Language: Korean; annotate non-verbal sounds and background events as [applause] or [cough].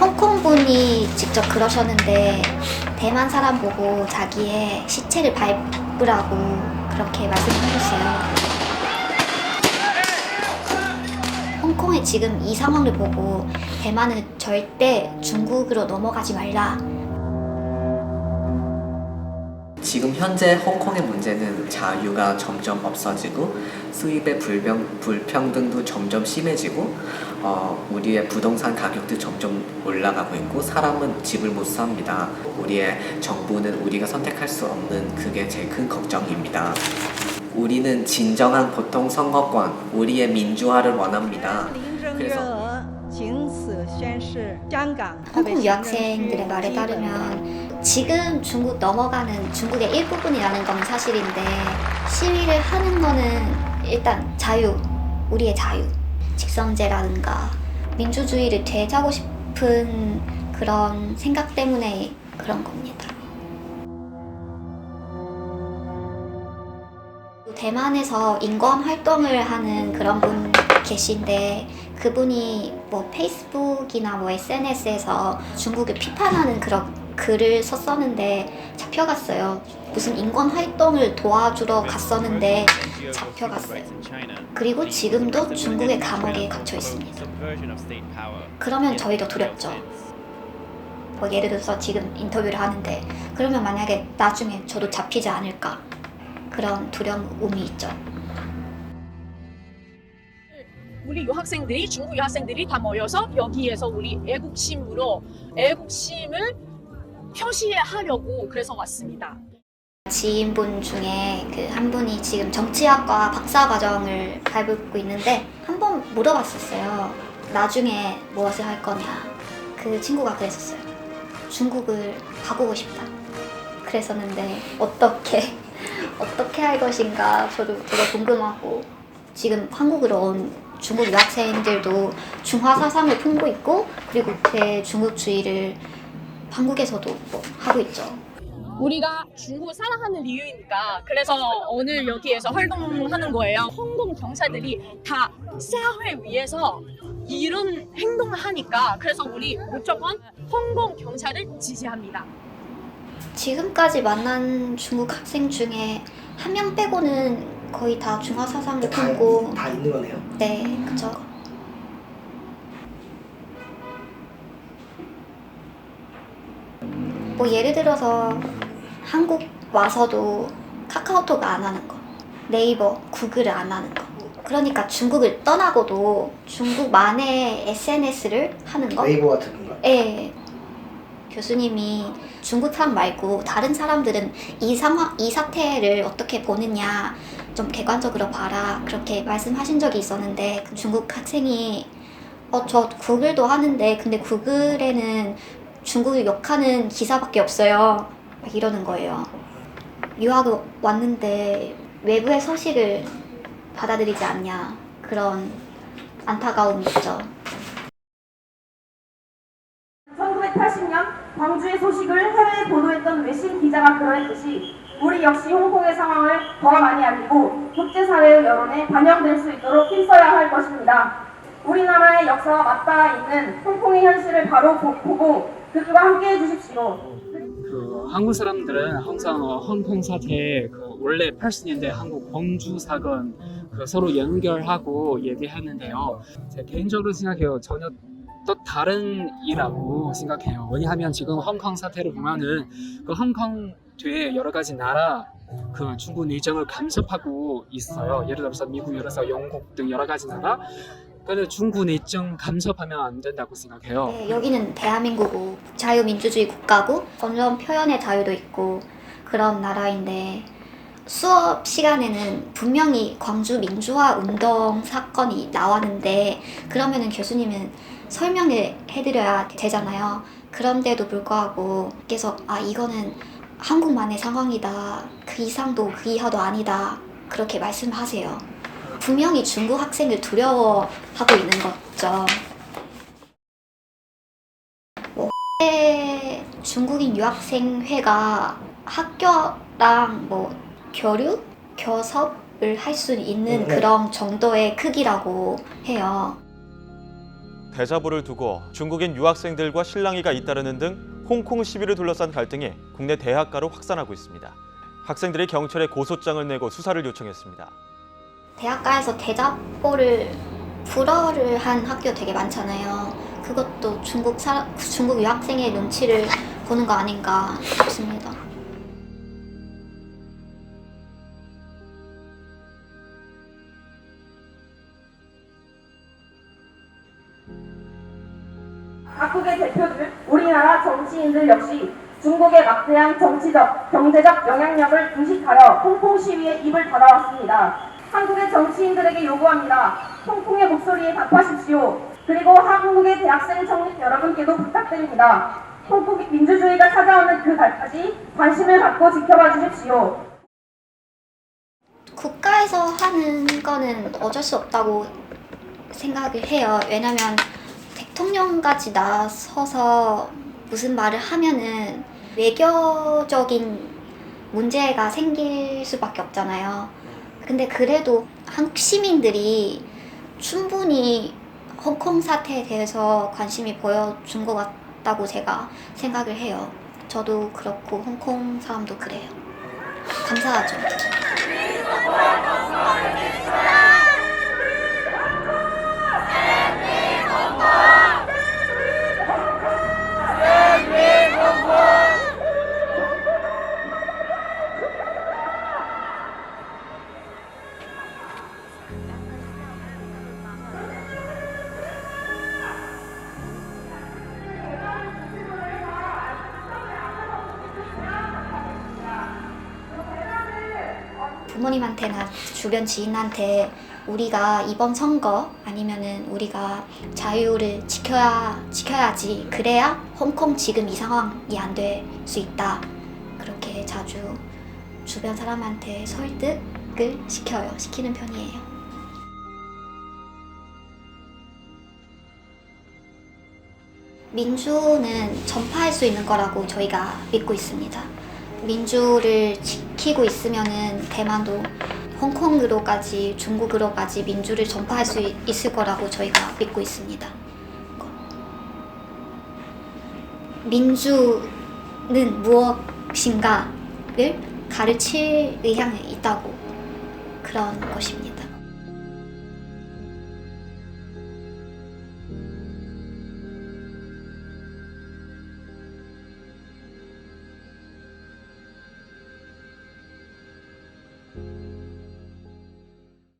홍콩 분이 직접 그러셨는데 대만 사람 보고 자기의 시체를 밟으라고 그렇게 말씀하셨어요. 홍콩의 지금 이 상황을 보고 대만은 절대 중국으로 넘어가지 말라. 지금 현재 홍콩의 문제는 자유가 점점 없어지고 수입의 불평, 불평등도 점점 심해지고 어, 우리의 부동산 가격도 점점 올라가고 있고 사람은 집을 못 삽니다. 우리의 정부는 우리가 선택할 수 없는 그게 제일 큰 걱정입니다. 우리는 진정한 보통 선거권, 우리의 민주화를 원합니다. 그래서 홍콩 유학생들의 말에 따르면 지금 중국 넘어가는 중국의 일부분이라는 건 사실인데 시위를 하는 거는 일단 자유, 우리의 자유, 직선제라든가 민주주의를 되찾고 싶은 그런 생각 때문에 그런 겁니다. 대만에서 인권 활동을 하는 그런 분 계신데 그분이 뭐 페이스북이나 뭐 SNS에서 중국을 비판하는 그런 글을 썼었는데 잡혀갔어요. 무슨 인권 활동을 도와주러 갔었는데 잡혀갔어요. 그리고 지금도 중국의 감옥에 갇혀 있습니다. 그러면 저희도 두렵죠. 뭐 예를 들어서 지금 인터뷰를 하는데 그러면 만약에 나중에 저도 잡히지 않을까 그런 두려움이 있죠. 우리 유학생들이 중국 유학생들이 다 모여서 여기에서 우리 애국심으로 애국심을 표시하려고 그래서 왔습니다. 지인분 중에 그 한 분이 지금 정치학과 박사 과정을 밟고 있는데 한 번 물어봤었어요. 나중에 무엇을 할 거냐. 그 친구가 그랬었어요. 중국을 바꾸고 싶다. 그랬었는데 어떻게 [laughs] 어떻게 할 것인가 저도 되게 궁금하고 지금 한국으로 온 중국 유학생들도 중화 사상을 품고 있고 그리고 대중국주의를 한국에서도 뭐 하고 있죠. 우리가 중국을 사랑하는 이유이니까 그래서 오늘 여기에서 활동하는 거예요. 홍콩 경찰들이 다 사회 위해서 이런 행동을 하니까 그래서 우리 무조건 홍콩 경찰을 지지합니다. 지금까지 만난 중국 학생 중에 한 명 빼고는 거의 다 중화 사상을 다, 품고 다 있는 거네요. 네 그죠 뭐 예를 들어서 한국 와서도 카카오톡 안 하는 거 네이버 구글을 안 하는 거 그러니까 중국을 떠나고도 중국만의 SNS를 하는 거 네이버 같은 건가? 예. 교수님이 중국 사람 말고 다른 사람들은 이 상황, 이 사태를 어떻게 보느냐 좀 객관적으로 봐라 그렇게 말씀하신 적이 있었는데 그 중국 학생이 어 저 구글도 하는데 근데 구글에는 중국을 욕하는 기사밖에 없어요 막 이러는 거예요. 유학을 왔는데 외부의 소식을 받아들이지 않냐 그런 안타까움이 있죠. 1980년 광주의 소식을 해외에 보도했던 외신 기자가 그러했듯이 우리 역시 홍콩의 상황을 더 많이 알리고 국제사회의 여론에 반영될 수 있도록 힘써야 할 것입니다. 우리나라의 역사와 맞닿아 있는 홍콩의 현실을 바로 보, 보고 그들과 함께 해주십시오. 그 한국 사람들은 항상 어, 홍콩 사태 그 원래 80년대 한국 범주 사건 그 서로 연결하고 얘기하는데요. 제 개인적으로 생각해요. 전혀 또 다른 일이라고 생각해요. 왜냐하면 지금 홍콩 사태를 보면은 그 홍콩 뒤에 여러 가지 나라 그 중국 내정을 간섭하고 있어요. 예를 들어서 미국, 예를 들어서 영국 등 여러 가지 나라. 근데 중국 내정 간섭하면 안 된다고 생각해요. 네, 여기는 대한민국고 자유민주주의 국가고 언론 표현의 자유도 있고 그런 나라인데 수업 시간에는 분명히 광주 민주화 운동 사건이 나왔는데 그러면은 교수님은 설명을 해드려야 되잖아요. 그런데도 불구하고 계속 아 이거는 한국만의 상황이다. 그 이상도 그 이하도 아니다. 그렇게 말씀하세요. 분명히 중국 학생을 두려워하고 있는 거죠. 뭐 회- 중국인 유학생회가 학교랑 뭐 교류, 교섭을 할 수 있는 네. 그런 정도의 크기라고 해요. 대자보를 두고 중국인 유학생들과 실랑이가 잇따르는 등 홍콩 시위를 둘러싼 갈등이 국내 대학가로 확산하고 있습니다. 학생들이 경찰에 고소장을 내고 수사를 요청했습니다. 대학가에서 대자보를 불어를 한 학교 되게 많잖아요. 그것도 중국 사 중국 유학생의 눈치를 보는 거 아닌가 싶습니다. 각국의 대표들, 우리나라 정치인들 역시 중국의 막대한 정치적, 경제적 영향력을 인식하여 홍콩 시위에 입을 닫아왔습니다. 한국의 정치인들에게 요구합니다. 홍콩의 목소리에 답하십시오. 그리고 한국의 대학생 청년 여러분께도 부탁드립니다. 홍콩의 민주주의가 찾아오는 그 달까지 관심을 갖고 지켜봐 주십시오. 국가에서 하는 거는 어쩔 수 없다고 생각을 해요. 왜냐면 대통령까지 나서서 무슨 말을 하면은 외교적인 문제가 생길 수밖에 없잖아요. 근데 그래도 한국 시민들이 충분히 홍콩 사태에 대해서 관심이 보여준 것 같다고 제가 생각을 해요. 저도 그렇고 홍콩 사람도 그래요. 감사하죠. 부모님한테나 주변 지인한테 우리가 이번 선거 아니면은 우리가 자유를 지켜야 지켜야지 그래야 홍콩 지금 이 상황이 안 될 수 있다 그렇게 자주 주변 사람한테 설득을 시켜요 시키는 편이에요. 민주는 전파할 수 있는 거라고 저희가 믿고 있습니다. 민주를 지키고 있으면은 대만도 홍콩으로까지 중국으로까지 민주를 전파할 수 있- 있을 거라고 저희가 믿고 있습니다. 민주는 무엇인가를 가르칠 의향이 있다고 그런 것입니다.